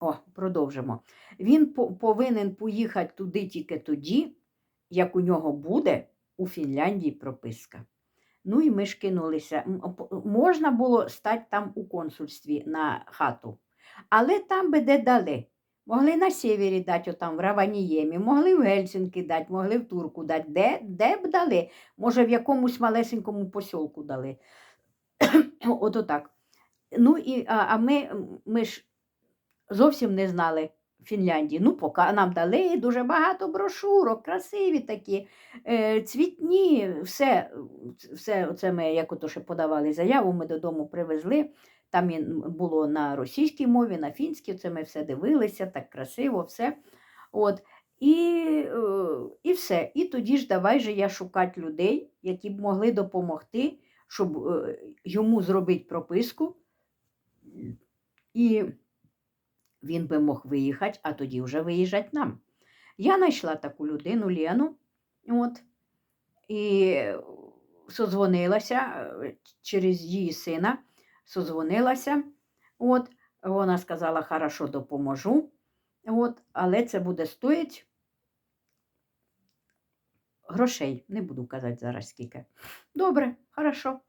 О, продовжимо. Він по- повинен поїхати туди тільки тоді, як у нього буде у Фінляндії прописка. Ну і ми ж кинулися. Можна було стати там у консульстві на хату, але там би де дали. Могли на севері дати, отам в Раваніємі, могли в Гельсінки дати, могли в Турку дати. Де, де б дали? Може, в якомусь малесенькому посілку дали. От отак. Ну і а, а ми, ми ж зовсім не знали Фінляндії. Ну, поки нам дали дуже багато брошурок, красиві такі, е, цвітні, все, все це ми, як ото ще подавали заяву, ми додому привезли. Там було на російській мові, на фінській, це ми все дивилися, так красиво, все. От. І, е, і все. І тоді ж давай же я шукати людей, які б могли допомогти, щоб е, йому зробити прописку. І він би мог виїхати, а тоді вже виїжджати нам. Я знайшла таку людину Лену, от, і созвонилася через її сина, созвонилася. От, вона сказала, хорошо, допоможу. От, але це буде стоїть грошей. Не буду казати зараз скільки. Добре, хорошо.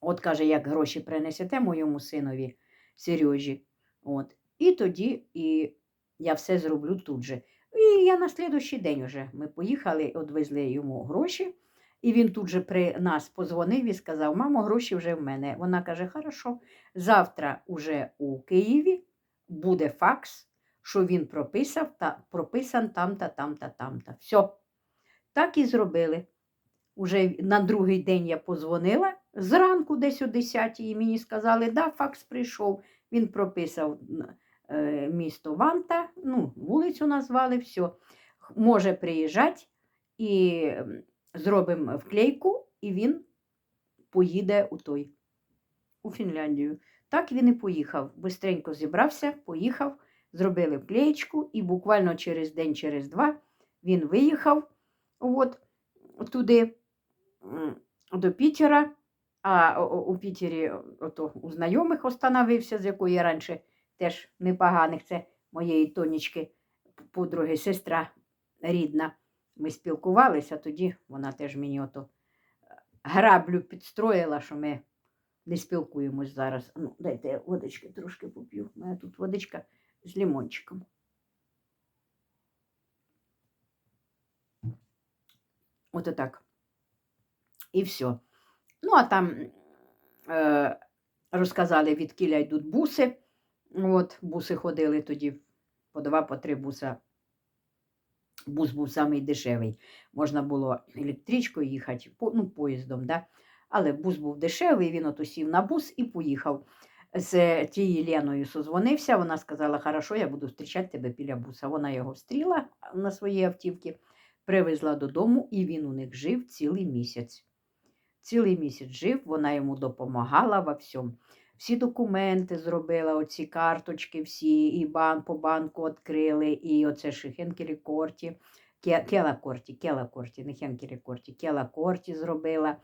От каже, як гроші принесете моєму синові Сережі. От. І тоді і я все зроблю тут же. І я на слідущий день вже ми поїхали, відвезли йому гроші. І він тут же при нас позвонив і сказав: Мамо, гроші вже в мене. Вона каже: Хорошо, завтра уже у Києві буде факс, що він прописав та прописан там-та, там-та, там-та. Все. Так і зробили. Уже на другий день я позвонила зранку, десь о 10 і мені сказали, да, факс прийшов. Він прописав е, місто Ванта, ну, вулицю назвали, все. Може приїжджати і зробимо вклейку, і він поїде у той, у Фінляндію. Так він і поїхав. Бистренько зібрався, поїхав, зробили вклеєчку, і буквально через день, через два він виїхав от, туди, до Пітера. А у Пітері ото, у знайомих остановився, з якої я раніше теж непоганих. Це моєї тонічки, подруги, сестра рідна. Ми спілкувалися, тоді вона теж мені ото е, граблю підстроїла, що ми не спілкуємось зараз. Ну, дайте я водички трошки поп'ю. У мене тут водичка з лимончиком. Ото так. І все. Ну, а там е, розказали, від кіля йдуть буси. От, буси ходили тоді по два, по три буса. Бус був самий дешевий. Можна було електричкою їхати, ну, поїздом, да? але бус був дешевий, він ото сів на бус і поїхав. З тією Леною созвонився, вона сказала, хорошо, я буду зустрічати тебе біля буса. Вона його встріла на своїй автівці, привезла додому, і він у них жив цілий місяць. Цілий місяць жив, вона йому допомагала во всьому. Всі документи зробила, оці карточки всі, і бан, по банку відкрили, і оце ж Хенкелі Корті, Ке- Кела Корті, Кела Корті, не Хенкелі Корті, Кела Корті зробила,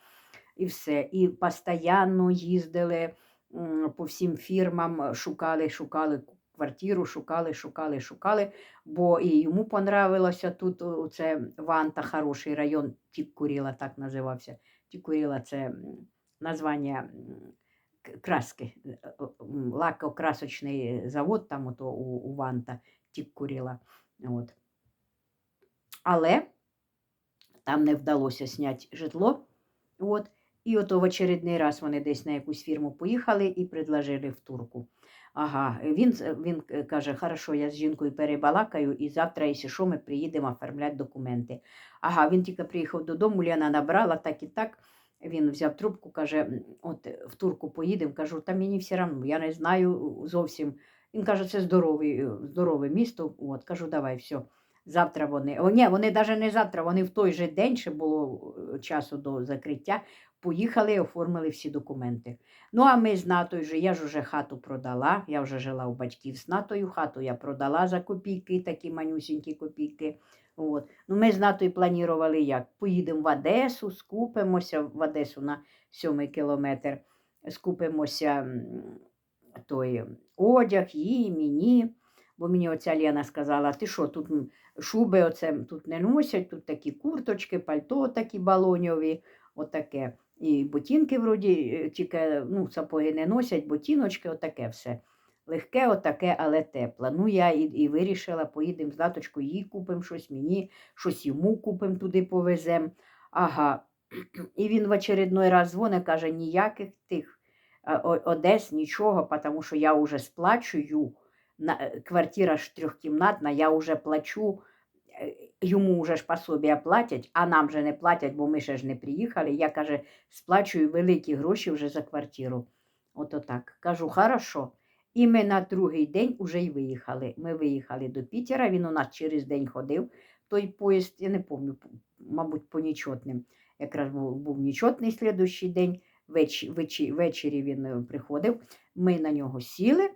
і все. І постійно їздили по всім фірмам, шукали, шукали квартиру, шукали, шукали, шукали, бо і йому понравилося тут це Ванта, хороший район, Тіккуріла так називався. Тікуріла це названня краски, лакокрасочний завод там ото у, у Ванта Тіккуріла. От. Але там не вдалося зняти житло. От. І ото в очередний раз вони десь на якусь фірму поїхали і предложили в турку. Ага, він, він е, каже, хорошо, я з жінкою перебалакаю, і завтра, якщо що, ми приїдемо оформляти документи. Ага, він тільки приїхав додому, Лена набрала так і так. Він взяв трубку, каже, от в турку поїдемо. Кажу, та мені все одно, я не знаю зовсім. Він каже, це здоровий, е, здорове місто. От, кажу, давай, все. Завтра вони. О, ні, вони навіть не завтра, вони в той же день, ще було е, часу до закриття, поїхали і оформили всі документи. Ну, а ми з Натою вже, я ж уже хату продала, я вже жила у батьків з Натою, хату я продала за копійки, такі манюсінькі копійки. От. Ну, ми з Натою планували як? Поїдемо в Одесу, скупимося в Одесу на сьомий кілометр, скупимося той одяг, їй, мені. Бо мені оця Лена сказала, ти що, тут шуби оце тут не носять, тут такі курточки, пальто такі балоньові, отаке. І ботинки вроді е, тільки ну, сапоги не носять, ботиночки, отаке все. Легке, отаке, але тепле. Ну, я і, і вирішила, поїдемо з даточкою, їй купимо щось, мені щось йому купимо, туди повеземо. Ага. І він в очередной раз дзвонить, каже, ніяких тих е, Одес, нічого, тому що я вже сплачую. Е, квартира ж трьохкімнатна, я вже плачу, йому вже ж пособія платять, а нам же не платять, бо ми ще ж не приїхали. Я каже, сплачую великі гроші вже за квартиру. Ото так. Кажу, хорошо. І ми на другий день вже й виїхали. Ми виїхали до Пітера, він у нас через день ходив. Той поїзд, я не пам'ятаю, мабуть, по нічотним. Якраз був, був нічотний слідущий день. Веч, ввечері він е, приходив. Ми на нього сіли,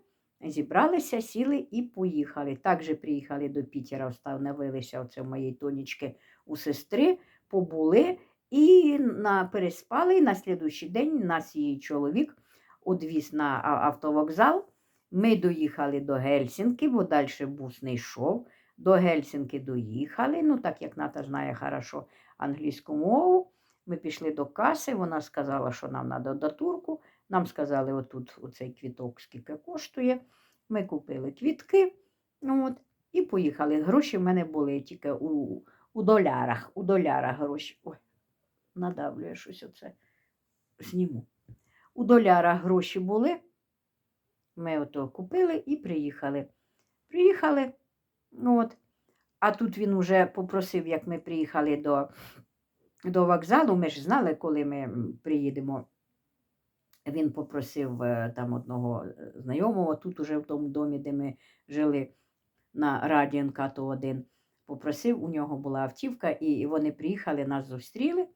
зібралися, сіли і поїхали. Так же приїхали до Пітера, встановилися оце в моєї тонічки у сестри, побули і на, переспали. І на слідущий день нас її чоловік одвіз на автовокзал. Ми доїхали до Гельсінки, бо далі бус не йшов. До Гельсінки доїхали. Ну, так як Ната знає хорошо англійську мову. Ми пішли до каси, вона сказала, що нам треба до турку. Нам сказали, отут оцей квіток скільки коштує. Ми купили квітки ну, от, і поїхали. Гроші в мене були тільки у, у долярах. У долярах гроші. Ой, надавлює щось оце. Зніму. У долярах гроші були. Ми ото купили і приїхали. Приїхали. Ну, от. А тут він уже попросив, як ми приїхали до, до вокзалу, ми ж знали, коли ми приїдемо. Він попросив е, там одного е, знайомого, тут уже в тому домі, де ми жили на то один. Попросив, у нього була автівка, і вони приїхали, нас зустріли,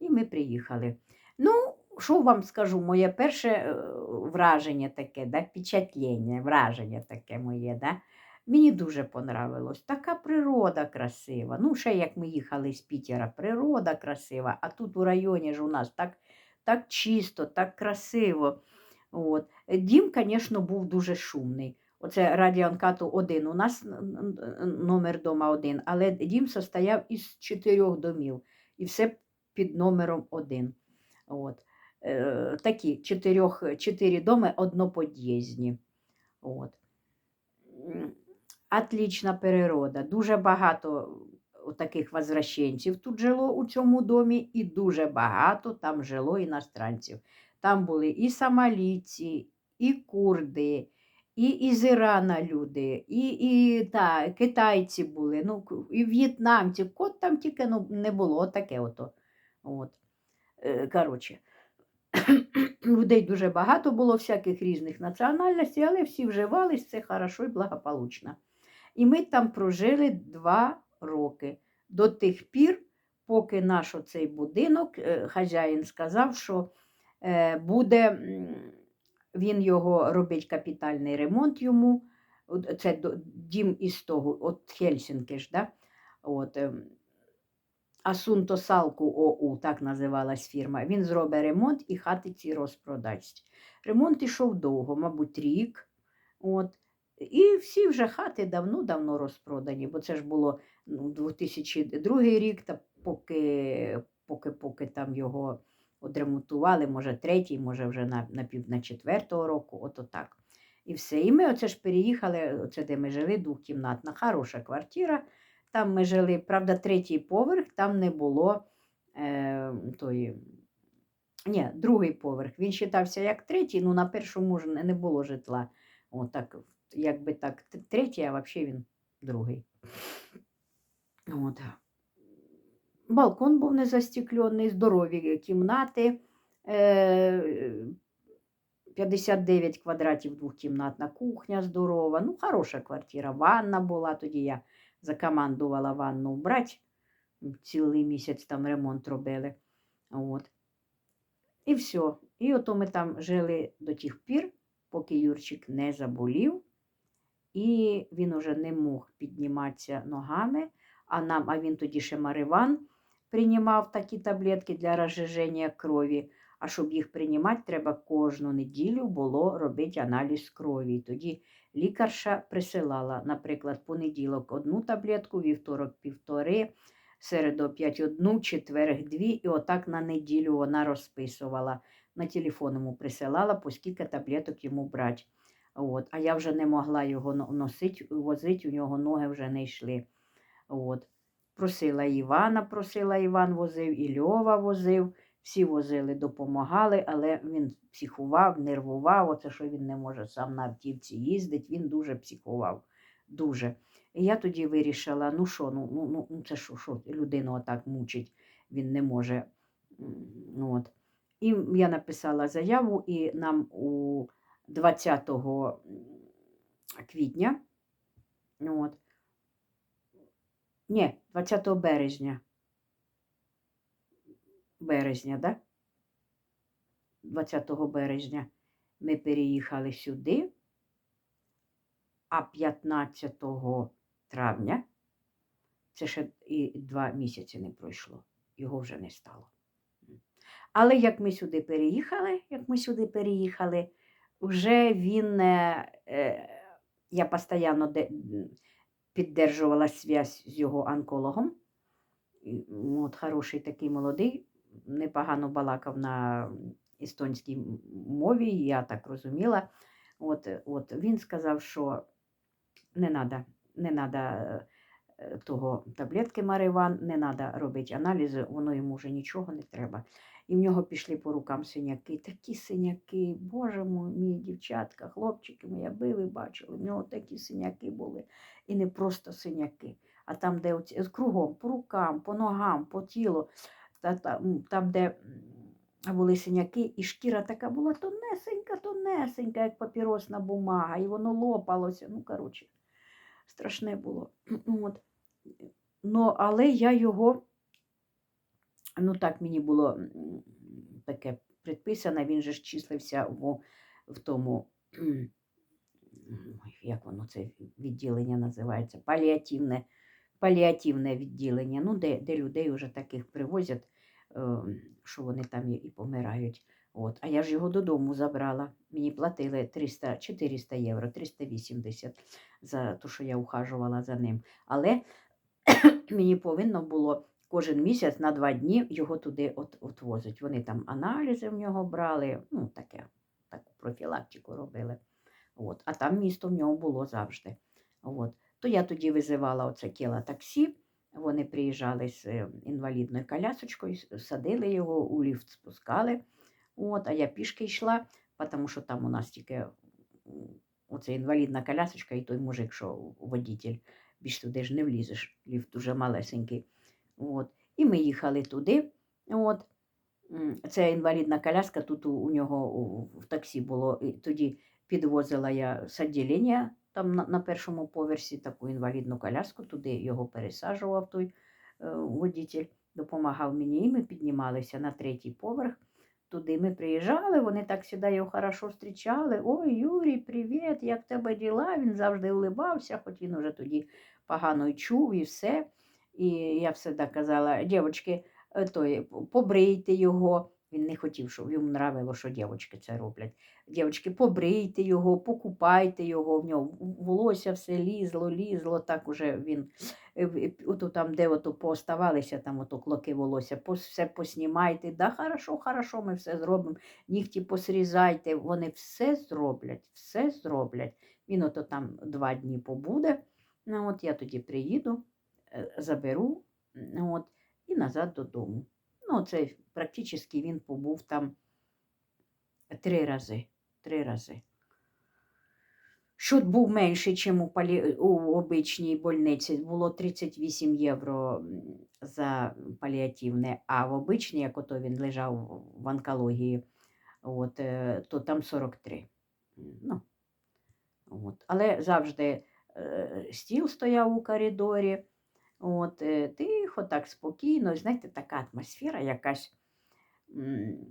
і ми приїхали. Ну, що вам скажу, моє перше е, враження таке, да, впечатлення, враження таке моє, да, мені дуже понравилось. Така природа красива. Ну, ще як ми їхали з Пітера, природа красива, а тут у районі ж у нас так, так чисто, так красиво. От. Дім, звісно, був дуже шумний. Оце радіонкату один. У нас номер дома один, але дім состояв із чотирьох домів. І все під номером один. От. Е, такі чотирьох, чотири доми однопод'їзні. От. Отлічна природа. Дуже багато таких возвращенців тут жило у цьому домі, і дуже багато там жило іностранців. Там були і сомалійці, і курди, і із Ірана люди, і, і та, китайці були, ну, і в'єтнамці. Кот там тільки ну, не було таке ото. От. Е, Коротше. Людей дуже багато було всяких різних національностей, але всі вживались, це хорошо і благополучно. І ми там прожили два роки до тих пір, поки наш оцей будинок, е, хазяїн сказав, що е, буде він його робить капітальний ремонт йому. Це дім із того, от Хельсінки ж, да? От, ем, Асунто Салку ОУ, так називалась фірма. Він зробить ремонт і хати ці розпродасть. Ремонт ішов довго, мабуть, рік. От. І всі вже хати давно-давно розпродані, бо це ж було ну, 2002 рік, та поки, поки, поки там його одремонтували, може третій, може вже на, на пів на четвертого року, ото так. І все. І ми оце ж переїхали, оце де ми жили, двохкімнатна, хороша квартира. Там ми жили, правда, третій поверх, там не було е, тої. Ні, другий поверх. Він вважався як третій, ну на першому ж не було житла. О, так, якби так, третій, а взагалі він другий. От. Балкон був незастеклений, здорові кімнати. Е, 59 квадратів двохкімнатна кухня здорова. Ну, хороша квартира. Ванна була. Тоді я закомандувала ванну вбрати. Цілий місяць там ремонт робили. От. І все. І ото ми там жили до тих пір, поки Юрчик не заболів, і він уже не мог підніматися ногами, а нам, а він тоді ще Мариван приймав такі таблетки для розжиження крові. А щоб їх приймати, треба кожну неділю було робити аналіз крові. Тоді лікарша присилала, наприклад, понеділок одну таблетку, вівторок півтори, середу п'ять одну, четверг дві, і отак на неділю вона розписувала. На телефон йому присилала, по скільки таблеток йому брати. От. А я вже не могла його носити, возити, у нього ноги вже не йшли. От. Просила Івана, просила Іван возив, і Льова возив. Всі возили, допомагали, але він психував, нервував. Оце, що він не може сам на автівці їздити, він дуже психував. Дуже. І я тоді вирішила: ну що, ну, ну, ну, ну це що, що людину отак мучить, він не може. От. І я написала заяву, і нам у 20 квітня, от, ні, 20 березня. Березня, да? 20 березня ми переїхали сюди, а 15 травня, це ще і два місяці не пройшло, його вже не стало. Але як ми сюди переїхали, як ми сюди переїхали, вже він, е, е, я постійно піддержувала зв'язь з його онкологом. От хороший такий молодий, непогано балакав на естонській мові, я так розуміла. От, от він сказав, що не треба не надо, е, того таблетки Мариван, не треба робити аналізи, воно йому вже нічого не треба. І в нього пішли по рукам синяки, такі синяки, боже мій, дівчатка, хлопчики мої, аби ви бачили, в нього такі синяки були. І не просто синяки, а там, де оці- кругом, по рукам, по ногам, по тілу, та, та, там, де були синяки, і шкіра така була тонесенька, тонесенька, як папіросна бумага, і воно лопалося. Ну, коротше, страшне було. От. Ну, але я його, ну так мені було таке предписано, він же ж числився в, в тому, як воно це відділення називається, паліативне, паліативне відділення, ну, де, де людей вже таких привозять, е, що вони там і, помирають. От. А я ж його додому забрала. Мені платили 300, 400 євро, 380 за те, що я ухажувала за ним. Але мені повинно було кожен місяць на два дні його туди от, отвозить. Вони там аналізи в нього брали, ну таке, таку профілактику робили. От. А там місто в нього було завжди. От. То я тоді визивала оце кіла таксі. Вони приїжджали з е, інвалідною колясочкою, садили його, у ліфт спускали. От, а я пішки йшла, тому що там у нас тільки оце інвалідна колясочка і той мужик, що водитель, більш туди ж не влізеш, ліфт дуже малесенький. От. І ми їхали туди. От. Це інвалідна коляска, тут у, нього в таксі було. Тоді підвозила я з відділення там на, на першому поверсі таку інвалідну коляску, туди його пересаджував той е, водитель, допомагав мені, і ми піднімалися на третій поверх. Туди ми приїжджали, вони так сюди його хорошо зустрічали. Ой, Юрій, привіт, як тебе діла? Він завжди улибався, хоч він уже тоді погано чув і все. І я завжди казала, дівчатки, е, той, побрийте його. Він не хотів, щоб йому нравило, що дівчатки це роблять. Дівчатки, побрийте його, покупайте його, в нього волосся все лізло, лізло, так уже він е, ото там, де ото пооставалися, там ото клоки волосся, все поснімайте. Да, хорошо, хорошо, ми все зробимо. Нігті посрізайте, вони все зроблять, все зроблять. Він ото там два дні побуде. Ну, от я тоді приїду, е, заберу ну, от, і назад додому. Ну, це практично він побув там три рази. Три рази. Счет був менший, ніж у, палі... у обичній больниці. Було 38 євро за паліативне, а в обичній, як ото він лежав в онкології, от, е, то там 43. Ну, от. Але завжди е, стіл стояв у коридорі. От, е, тихо, так спокійно. Знаєте, така атмосфера якась м,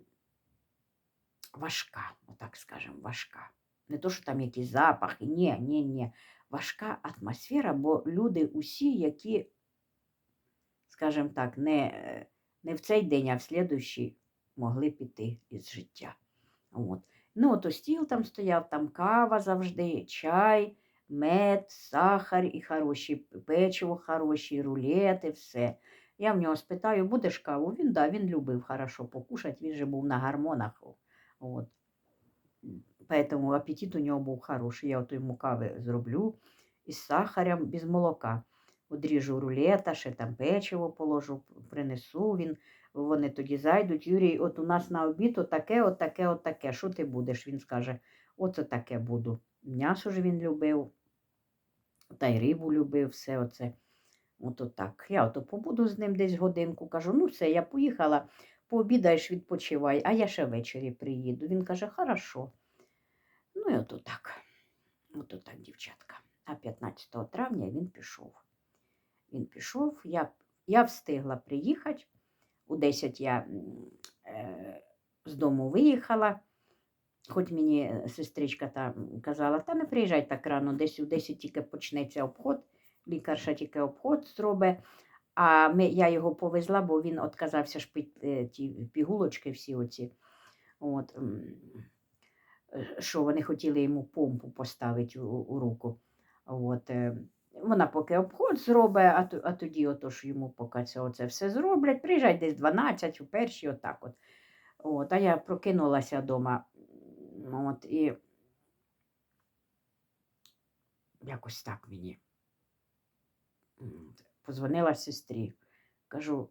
важка, отак скажемо, важка. Не то, що там якісь запахи, ні, ні, ні. Важка атмосфера, бо люди усі, які, скажімо так, не, е, не в цей день, а в слідуючий могли піти із життя. От. Ну, от стіл там стояв, там кава завжди, чай, мед, сахар і хороші печиво, хороші рулети, все. Я в нього спитаю, будеш каву? Він да, він любив хорошо покушати, він же був на гормонах. От. Поэтому апетит у нього був хороший. Я от йому кави зроблю із сахарем, без молока. Одріжу рулета, ще там печиво положу, принесу він. Вони тоді зайдуть. Юрій, от у нас на обід отаке, отаке, отаке. Що ти будеш? Він скаже, оце таке буду. М'ясо ж він любив, та й рибу любив, все оце. От отак. Я ото побуду з ним десь годинку, кажу, ну все, я поїхала, пообідаєш, відпочивай, а я ще ввечері приїду. Він каже, хорошо. Ну і от так. От отак, дівчатка. А 15 травня він пішов. Він пішов, я, я встигла приїхати. У 10 я е, з дому виїхала. Хоч мені е, сестричка та казала, та не приїжджай так рано, десь у 10 тільки почнеться обход, лікарша тільки обход зробить. А ми, я його повезла, бо він відказався ж пити ті пігулочки всі оці. От, е, що вони хотіли йому помпу поставити у, у руку. От, е, вона поки обход зробить, а, а тоді ото ж йому поки це оце все зроблять. Приїжджай десь 12 у першій, отак от. От, а я прокинулася вдома. От, і якось так мені. Позвонила сестрі. Кажу,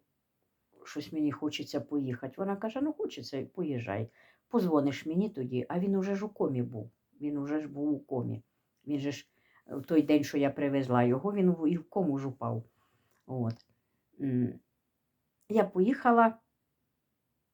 щось мені хочеться поїхати. Вона каже: ну хочеться, поїжджай. Позвониш мені тоді, а він уже ж у комі був. Він уже ж був у комі. Він же ж е, в той день, що я привезла його, він і в кому ж упав. От. Я поїхала.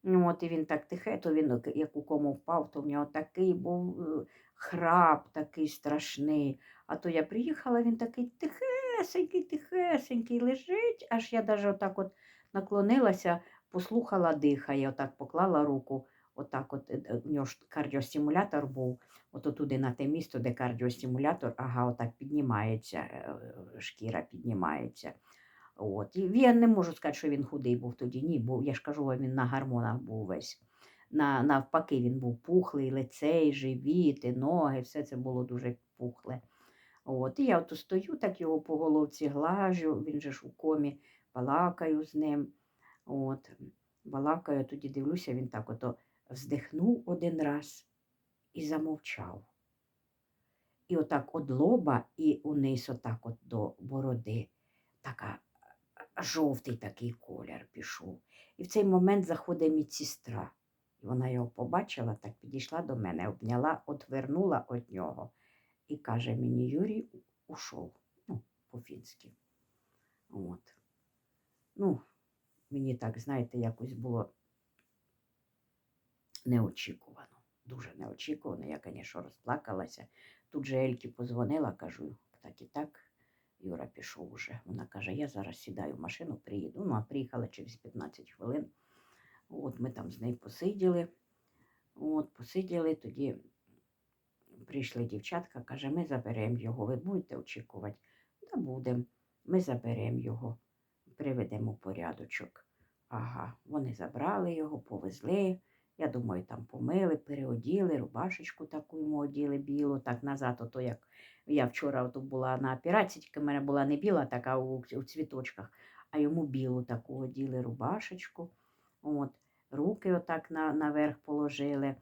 От і він так тихе, то він як- як у кому впав, то в нього такий був е, храп такий страшний. А то я приїхала, він такий тихесенький, тихесенький лежить, аж я навіть отак от наклонилася, послухала, дихає, отак поклала руку, отак от, е, е, у нього ж кардіостимулятор був, от туди на те місто, де кардіостимулятор, ага, отак піднімається, е, шкіра піднімається. От. І я не можу сказати, що він худий був тоді. Ні, бо я ж кажу, він на гормонах був весь. На, навпаки, він був пухлий, лице, і живіт, і ноги, все це було дуже пухле. От. І я от стою, так його по головці глажу, він же ж у комі, балакаю з ним. От. Балакаю, тоді дивлюся, він так ото вздихнув один раз і замовчав. І отак од лоба і униз, отак от до бороди. Така жовтий такий колір пішов. І в цей момент заходить медсестра. І вона його побачила, так підійшла до мене, обняла, отвернула від нього і каже мені, Юрій ушов. Ну, по-фінськи. От. Ну, мені так, знаєте, якось було неочікувано. Дуже неочікувано. Я, звісно, розплакалася. Тут же Ельки позвонила, кажу, так і так. Юра пішов уже. Вона каже, я зараз сідаю в машину, приїду. Ну, а приїхала через 15 хвилин. От ми там з нею посиділи. От, посиділи, тоді прийшли дівчатка, каже, ми заберемо його. Ви будете очікувати? Та будемо. Ми заберемо його, приведемо порядочок. Ага, вони забрали його, повезли. Я думаю, там помили, переоділи, рубашечку таку йому оділи білу, так назад, ото як я вчора ото була на операції, тільки в мене була не біла така у, у цвіточках, а йому білу таку оділи рубашечку. От, руки отак на, наверх положили,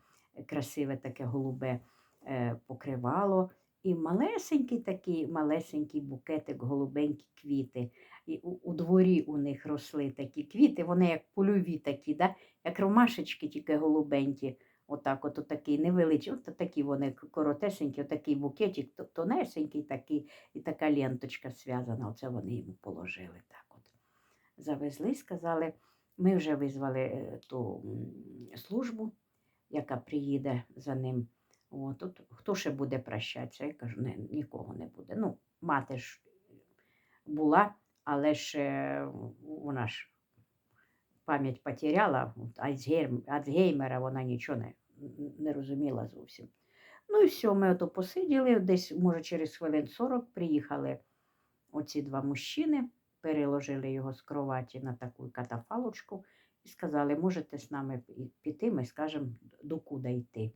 красиве таке голубе е, покривало. І малесенький такий, малесенький букетик, голубенькі квіти. І у, у дворі у них росли такі квіти, вони як польові такі, да? як ромашечки, тільки голубенькі. Отак, от такий невеличкий, от такі вони коротесенькі, отакий букетик, тонесенький такий, і така ленточка зв'язана. Оце вони йому положили так от. Завезли, сказали, ми вже визвали е, ту службу, яка приїде за ним. От, тут, хто ще буде прощатися? Я кажу, не, нікого не буде. Ну, мати ж була, але ж е, вона ж пам'ять потеряла, от, Альцгеймера вона нічого не, не розуміла зовсім. Ну і все, ми ото посиділи, десь, може, через хвилин 40 приїхали оці два мужчини, переложили його з кроваті на таку катафалочку і сказали, можете з нами піти, ми скажемо, докуди йти.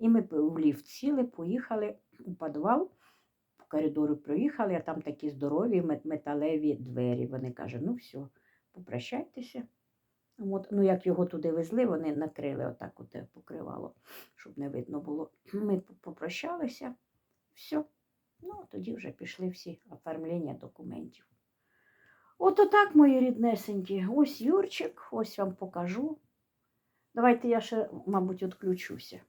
І ми в ліфт сіли, поїхали у підвал, по коридору проїхали, а там такі здорові металеві двері. Вони кажуть, ну все, попрощайтеся. От, ну, як його туди везли, вони накрили отак от покривало, щоб не видно було. Ми попрощалися, все. Ну, тоді вже пішли всі оформлення документів. От отак, мої ріднесенькі. Ось Юрчик, ось вам покажу. Давайте я ще, мабуть, відключуся.